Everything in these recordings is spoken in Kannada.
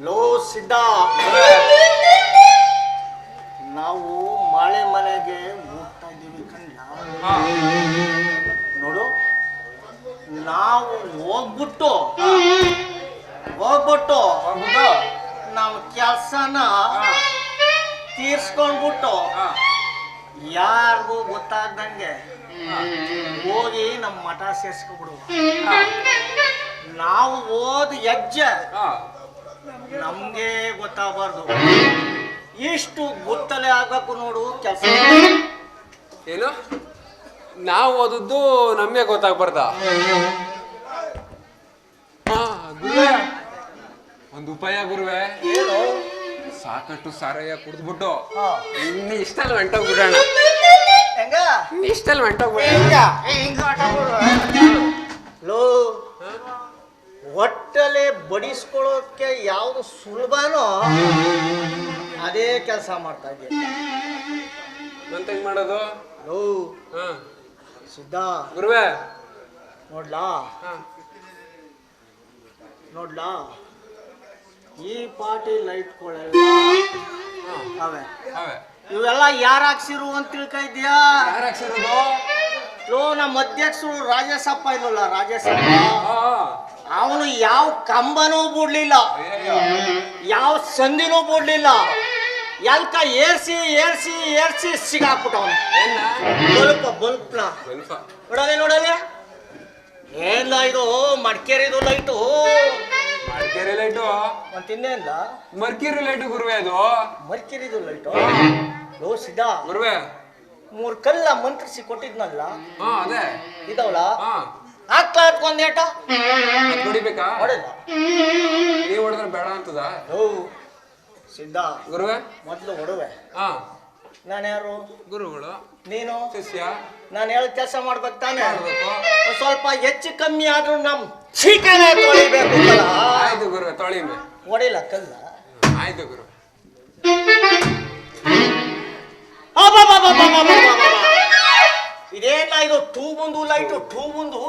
ಲೋ ನಾವು ಮಳೆ ಮನೆಗೆ ಹೋಗ್ತಾ ಇದ್ದೀವಿ ಕಣ್ಣ ನಾವು ಹೋಗ್ಬಿಟ್ಟು ಹೋಗ್ಬಿಟ್ಟು? ನಮ್ಮ ಕೆಲಸನ. ತೀರ್ಸ್ಕೊಂಡ್ಬಿಟ್ಟು ಯಾರಿಗೂ ಗೊತ್ತಾಗ್ದಂಗೆ ಹೋಗಿ ನಮ್ಮ ಮಠ ಸೇರ್ಸ್ಕೊಬಿಡುವ ನಾವು ಓದ್ ಹೆಜ್ಜೆ. ನಮ್ಗೆ ಗೊತ್ತಾಗಬಾರ್ದು. ಇಷ್ಟು ಗೊತ್ತಲೆ ಆಗ್ಬೇಕು ನೋಡು ಕೆಲಸ. ಏನು? ನಾವು ಓದಿದ್ದು ನಮಗೆ ಗೊತ್ತಾಗ್ಬಾರ್ದ? ಒಂದು ಉಪಾಯ ಗುರುವೆ. ಏನು? ಸಾಕಷ್ಟು ಸಾರಯ್ಯ ಕುಡಿದ್ಬಿಟ್ಟು ಬಿಟ್ಟು ಇನ್ನು ಇಷ್ಟಲ್ಲಿ ಹೊಂಟೋಗ್ಬಿಡೋಣ. ಇಷ್ಟಲ್ಲಿ ಹೊಂಟೋಗ್ಬಿಡೋಣ. ಲೋ ಹೊಟ್ಟಲೆ ಬಡಿಸ್ಕೊಳ್ಳೋಕೆ ಯಾವ್ದು ಸುಲಭನೋ ಅದೇ ಕೆಲಸ ಮಾಡ್ತಾ ಇದ್ದೀನಿ. ಮಾಡೋದು? ಲೋ ಹಾ. ಸಿದ್ಧ. ಗುರುವೇ. ನೋಡ್ಲಾ. ನೋಡ್ಲಾ? ಈ ಪಾಟಿ ಲೈಟ್ಗಳೆಲ್ಲ. ಅವೆ. ಇವೆಲ್ಲ ಯಾರು ಹಾಕ್ಸಿರು ಅಂತ ತಿಳ್ಕ ಇದ್ಯಾ ಲೋ ನಮ್ಮ ಅಧ್ಯಕ್ಷರು ರಾಜಸಪ್ಪ ಇದಲ್ಲ ರಾಜೇಶಪ್ಪ. ಅವನು ಯಾವ ಕಂಬನೂ ಬಿಡ್ಲಿಲ್ಲ. ಯಾವ ಸಂದಿನೂ ಬಿಡ್ಲಿಲ್ಲ. ಎಲ್ಕ ಏರ್ಸಿ ಏರ್ಸಿ ಏರ್ಸಿ ಸಿಗಾಕ್ಬಿಟ್ಟವನು? ಬಲ್ಪ್ ಬಲ್ಪ್ನ. ಸ್ವಲ್ಪ ನೋಡಲೆ ನೋಡಲೆ ಏನ್ಲ ಇದು? ಮಡಿಕೇರಿದು ಲೈಟು. ಮಡಿಕೇರಿ ಲೈಟು? ಮತ್ತೆ ಇನ್ನೇನ್ಲ? ಮರ್ಕಿರಿ ಲೈಟು ಗುರುವೆ ಅದು. ಮಡಿಕೇರಿದು ಲೈಟು? ಲೋ ಸಿದ್ಧ ಗುರುವೆ. ಮೂರ್ ಕಲ್ಲ ಮಂತ್ರಿಸಿ ಕೊಟ್ಟಿದ್ನಲ್ಲ? ಅದೇ. ಇದಾವಲ್ಲ ಹಾ. ಹಾಕ್ಲಾ ಒಂದೇಟ ಅದ್ ಹೊಡಿಬೇಕಾ? ಹೊಡೆದ. ನೀವು ಹೊಡೆದ್ರೆ ಬೇಡ ಅಂತದ? ಓ ಸಿದ್ಧ. ಗುರುವೆ? ಮೊದ್ಲು ಹುಡುವೆ ಹಾ. ನಾನು ಯಾರು ಗುರುಗಳು. ನೀನು? ಶಿಷ್ಯ. ನಾನು ಹೇಳ ಕೆಲಸ ಮಾಡ್ಬೇಕು ತಾನೆ. ಸ್ವಲ್ಪ ಹೆಚ್ಚು ಕಮ್ಮಿ ಆದ್ರೂ ನಮ್ ಚೀಕನೆ ತೊಳಿಬೇಕು ಆಯ್ತು ಗುರುವೆ ತೊಳಿಮೆ. ಹೊಡಿಲ ಕಲ್ಲ ಆಯ್ತು ಗುರು. ಇದೇನ ಇದು ಟೂ ಮುಂದು ಲೈಟು ಟೂ ಮುಂದು?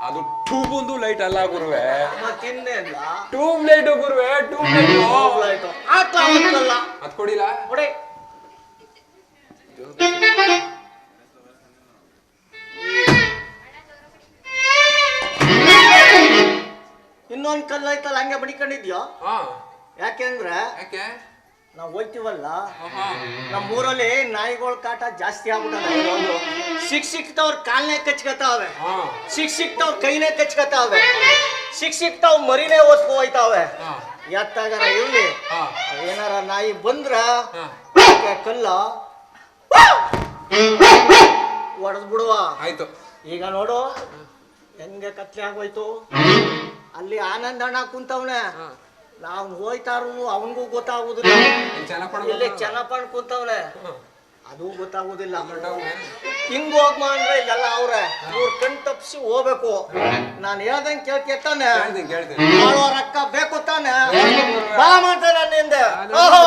ಅದು ಟ್ಯೂಬ್ ಒಂದು ಲೈಟ್ ಅಲ್ಲ ಗುರುವೆ. ಟ್ಯೂಬ್ ಲೈಟ್ ಗುರುವೆ ಟ್ಯೂಬ್ ಲೈಟ್ ಲೈಟು ಅದ್ ಕೊಡಿಲ್ಲ? ಇನ್ನೊಂದ್ ಕಲ್ಲು ಐತಲ್ಲ ಹಂಗೆ ಬಡಿಕೊಂಡಿದ್ಯೋ ಯಾಕೆ ಯಾಕೆಂದ್ರೆ ಯಾಕೆ? ನಾವು ಹೋಯ್ತೀವಲ್ಲ. ನಮ್ಮ ಊರಲ್ಲಿ ನಾಯಿಗಳ ಕಾಟ ಜಾಸ್ತಿ ಆಗ್ಬಿಟ್ಟು ಸಿಕ್ ಸಿಕ್ತವ್ರ ಕಾಲ್ನೇ ಕಚ್ಕತಾವೆ. ಹಾ. ಸಿಕ್ ಸಿಕ್ತವ್ರ ಕೈನೇ ಕಚ್ಕತಾವೆ. ಸಿಕ್ ಸಿಕ್ತಾವ್ ಮರಿನೇ ಓದ್ಕೊ ಹೋಯ್ತಾವೆ. ಎತ್ತಾಗಾರ ಇರ್ಲಿ. ಹಾ. ಏನಾರ ನಾಯಿ ಬಂದ್ರ ಕಲ್ಲ ಹೊಡೆದ್ ಬಿಡುವ. ಆಯ್ತು. ಈಗ ನೋಡು ಹೆಂಗೆ ಕತ್ಲೆ ಆಗೋಯ್ತು. ಅಲ್ಲಿ ಆನಂದ ಅಣ್ಣ ಕುಂತವ್ನೆ. ಹಾ. ನಾವು ಹೋಯ್ತಾರು ಅವನಿಗೂ ಗೊತ್ತಾಗುದಿಲ್ಲ. ಇಲ್ಲಿ ಕುಂತವ್ರೆ. ಕುಂತವ್ನೆ. ಅದು ಗೊತ್ತಾಗುದಿಲ್ಲ. ಹಿಂಗ್ ಹೋಗ್ಮ ಅಂದ್ರೆ ಇಲ್ಲೆಲ್ಲ ಅವ್ರೆ. ಇವ್ರ ಕಣ್ ತಪ್ಸಿ ಹೋಗ್ಬೇಕು. ನಾನು ಹೇಳ್ದಂಗ್ ಕೇಳ್ಕೇತಾನೆ ತಾನೆ ರೊಕ್ಕ ಬೇಕು ತಾನೆ. ಬಾ ಮಾಡ್ತಾನೆ ನಿಂದೆ ನಾನು- ಓಹೋ,